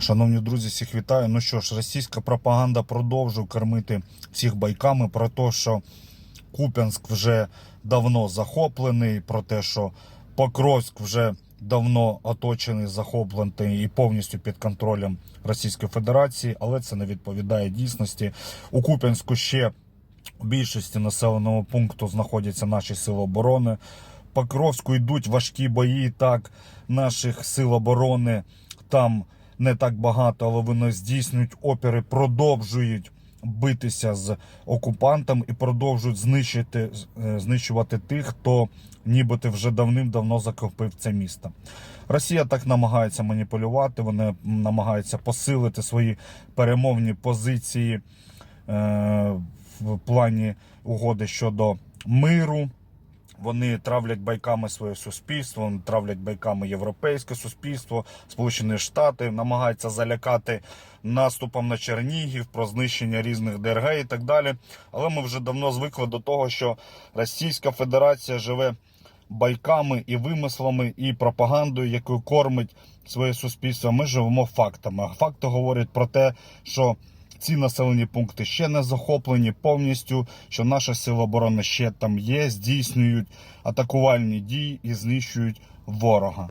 Шановні друзі, всіх вітаю. Ну що ж, російська пропаганда продовжує кормити всіх байками про те, що Куп'янськ вже давно захоплений, про те, що Покровськ вже давно оточений, захоплений і повністю під контролем Російської Федерації, але це не відповідає дійсності. У Куп'янську ще у більшості населеного пункту знаходяться наші сили оборони. Покровську йдуть важкі бої. Так, наших сил оборони там не так багато, але вони здійснюють опіри, продовжують битися з окупантом і продовжують знищити, е, знищувати тих, хто нібито вже давним-давно захопив це місто. Росія так намагається маніпулювати, вони намагаються посилити свої перемовні позиції е, в плані угоди щодо миру. Вони травлять байками своє суспільство, вони травлять байками європейське суспільство, Сполучені Штати, намагаються залякати наступом на Чернігів, про знищення різних ДРГ і так далі. Але ми вже давно звикли до того, що Російська Федерація живе байками і вимислами, і пропагандою, якою кормить своє суспільство. Ми живемо фактами. Факти говорять про те, що ці населені пункти ще не захоплені повністю, що наша сила оборони ще там є, здійснюють атакувальні дії і знищують ворога.